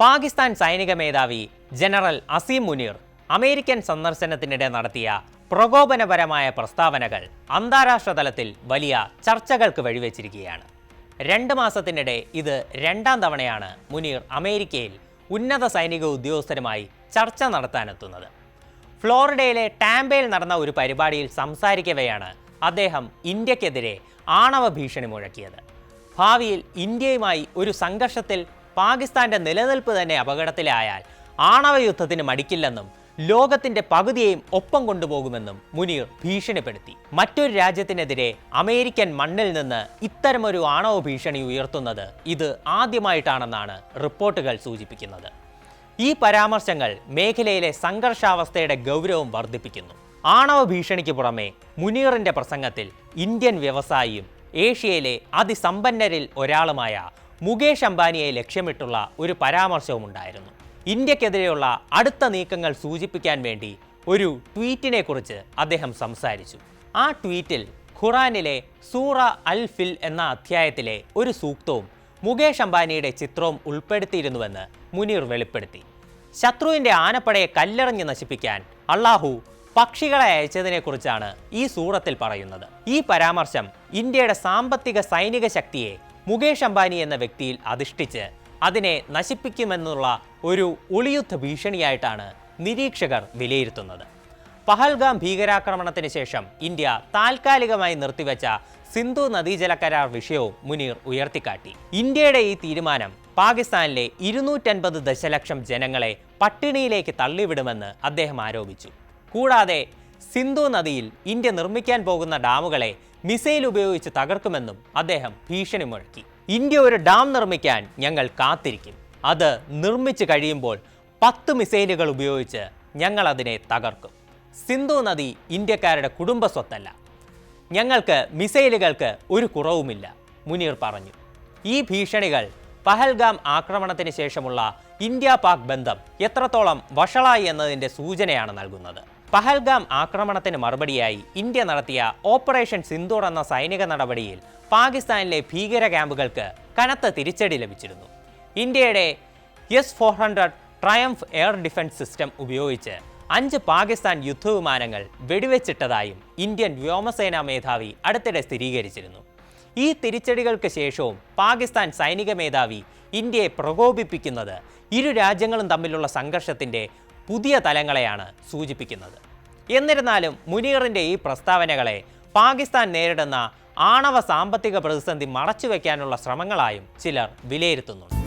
പാകിസ്ഥാൻ സൈനിക മേധാവി general Azeem Muneer American സന്ദർശനത്തിനിടെ നടത്തിയ പ്രകോപനപരമായ പ്രസ്താവനകൾ അന്താരാഷ്ട്ര തലത്തിൽ വലിയ ചർച്ചകൾക്ക് വഴിവെച്ചിരിക്കുകയാണ്. രണ്ട് മാസത്തിനിടെ ഇത് രണ്ടാം തവണയാണ് മുനീർ അമേരിക്കയിൽ ഉന്നത സൈനിക ഉദ്യോഗസ്ഥരുമായി ചർച്ച നടത്താനെത്തുന്നത്. ഫ്ലോറിഡയിലെ ടാമ്പയിൽ നടന്ന ഒരു പരിപാടിയിൽ സംസാരിക്കവെയാണ് അദ്ദേഹം ഇന്ത്യക്കെതിരെ ആണവ ഭീഷണി മുഴക്കിയത്. ഭാവിയിൽ ഇന്ത്യയുമായി ഒരു സംഘർഷത്തിൽ പാകിസ്ഥാന്റെ നിലനിൽപ്പ് തന്നെ അപകടത്തിലായാൽ ആണവ യുദ്ധത്തിന് മടിക്കില്ലെന്നും ലോകത്തിന്റെ പകുതിയെയും ഒപ്പം കൊണ്ടുപോകുമെന്നും മുനീർ ഭീഷണിപ്പെടുത്തി. മറ്റൊരു രാജ്യത്തിനെതിരെ അമേരിക്കൻ മണ്ണിൽ നിന്ന് ഇത്തരമൊരു ആണവ ഭീഷണി ഉയർത്തുന്നത് ഇത് ആദ്യമായിട്ടാണെന്നാണ് റിപ്പോർട്ടുകൾ സൂചിപ്പിക്കുന്നത്. ഈ പരാമർശങ്ങൾ മേഖലയിലെ സംഘർഷാവസ്ഥയുടെ ഗൗരവം വർദ്ധിപ്പിക്കുന്നു. ആണവ ഭീഷണിക്ക് പുറമെ മുനീറിന്റെ പ്രസംഗത്തിൽ ഇന്ത്യൻ വ്യവസായിയും ഏഷ്യയിലെ അതിസമ്പന്നരിൽ ഒരാളുമായ മുകേഷ് അംബാനിയെ ലക്ഷ്യമിട്ടുള്ള ഒരു പരാമർശവും ഉണ്ടായിരുന്നു ഇന്ത്യക്കെതിരെയുള്ള അടുത്ത നീക്കങ്ങൾ സൂചിപ്പിക്കാൻ വേണ്ടി ഒരു ട്വീറ്റിനെ കുറിച്ച് അദ്ദേഹം സംസാരിച്ചു. ആ ട്വീറ്റിൽ ഖുറാനിലെ സൂറ അൽ ഫിൽ എന്ന അധ്യായത്തിലെ ഒരു സൂക്തവും മുകേഷ് അംബാനിയുടെ ചിത്രവും ഉൾപ്പെടുത്തിയിരുന്നുവെന്ന് മുനീർ വെളിപ്പെടുത്തി. ശത്രുവിന്റെ ആനപ്പടയെ കല്ലെറിഞ്ഞ് നശിപ്പിക്കാൻ അള്ളാഹു പക്ഷികളെ അയച്ചതിനെക്കുറിച്ചാണ് ഈ സൂറത്തിൽ പറയുന്നത്. ഈ പരാമർശം ഇന്ത്യയുടെ സാമ്പത്തിക സൈനിക ശക്തിയെ മുകേഷ് അംബാനി എന്ന വ്യക്തിയിൽ അധിഷ്ഠിച്ച് അതിനെ നശിപ്പിക്കുമെന്നുള്ള ഒരു ഒളിയുദ്ധ ഭീഷണിയായിട്ടാണ് നിരീക്ഷകർ വിലയിരുത്തുന്നത്. പഹൽഗാം ഭീകരാക്രമണത്തിന് ശേഷം ഇന്ത്യ താൽക്കാലികമായി നിർത്തിവെച്ച സിന്ധു നദീജല കരാർ വിഷയവും മുനീർ ഉയർത്തിക്കാട്ടി. ഇന്ത്യയുടെ ഈ തീരുമാനം പാകിസ്ഥാനിലെ ഇരുന്നൂറ്റൻപത് ദശലക്ഷം ജനങ്ങളെ പട്ടിണിയിലേക്ക് തള്ളിവിടുമെന്ന് അദ്ദേഹം ആരോപിച്ചു. കൂടാതെ സിന്ധു നദിയിൽ ഇന്ത്യ നിർമ്മിക്കാൻ പോകുന്ന ഡാമുകളെ മിസൈൽ ഉപയോഗിച്ച് തകർക്കുമെന്നും അദ്ദേഹം ഭീഷണി മുഴക്കി ഇന്ത്യ ഒരു ഡാം നിർമ്മിക്കാൻ ഞങ്ങൾ കാത്തിരിക്കും. അത് നിർമ്മിച്ചു കഴിയുമ്പോൾ പത്ത് മിസൈലുകൾ ഉപയോഗിച്ച് ഞങ്ങൾ അതിനെ തകർക്കും. സിന്ധു നദി ഇന്ത്യക്കാരുടെ കുടുംബ സ്വത്തല്ല ഞങ്ങൾക്ക് മിസൈലുകൾക്ക് ഒരു കുറവുമില്ല മുനീർ പറഞ്ഞു. ഈ ഭീഷണികൾ പഹൽഗാം ആക്രമണത്തിന് ശേഷമുള്ള ഇന്ത്യ പാക് ബന്ധം എത്രത്തോളം വഷളായി എന്നതിന്റെ സൂചനയാണ് നൽകുന്നത്. പഹൽഗാം ആക്രമണത്തിന് മറുപടിയായി ഇന്ത്യ നടത്തിയ ഓപ്പറേഷൻ സിന്ദൂർ എന്ന സൈനിക നടപടിയിൽ പാകിസ്ഥാനിലെ ഭീകര ക്യാമ്പുകൾക്ക് കനത്ത തിരിച്ചടി ലഭിച്ചിരുന്നു. ഇന്ത്യയുടെ S four hundred triumph air defence system ഉപയോഗിച്ച് അഞ്ച് പാകിസ്ഥാൻ യുദ്ധവിമാനങ്ങൾ വെടിവെച്ചിട്ടതായും ഇന്ത്യൻ വ്യോമസേനാ മേധാവി അടുത്തിടെ സ്ഥിരീകരിച്ചിരുന്നു. ഈ തിരിച്ചടികൾക്ക് ശേഷവും പാകിസ്ഥാൻ സൈനിക മേധാവി ഇന്ത്യയെ പ്രകോപിപ്പിക്കുന്നത് ഇരു രാജ്യങ്ങളും തമ്മിലുള്ള സംഘർഷത്തിന്റെ പുതിയ തലങ്ങളെയാണ് സൂചിപ്പിക്കുന്നത്. എന്നിരുന്നാലും മുനീറിന്റെ ഈ പ്രസ്താവനകളെ പാകിസ്ഥാൻ നേരിടുന്ന ആണവ സാമ്പത്തിക പ്രതിസന്ധി മറച്ചുവെക്കാനുള്ള ശ്രമങ്ങളായും ചിലർ വിലയിരുത്തുന്നുണ്ട്.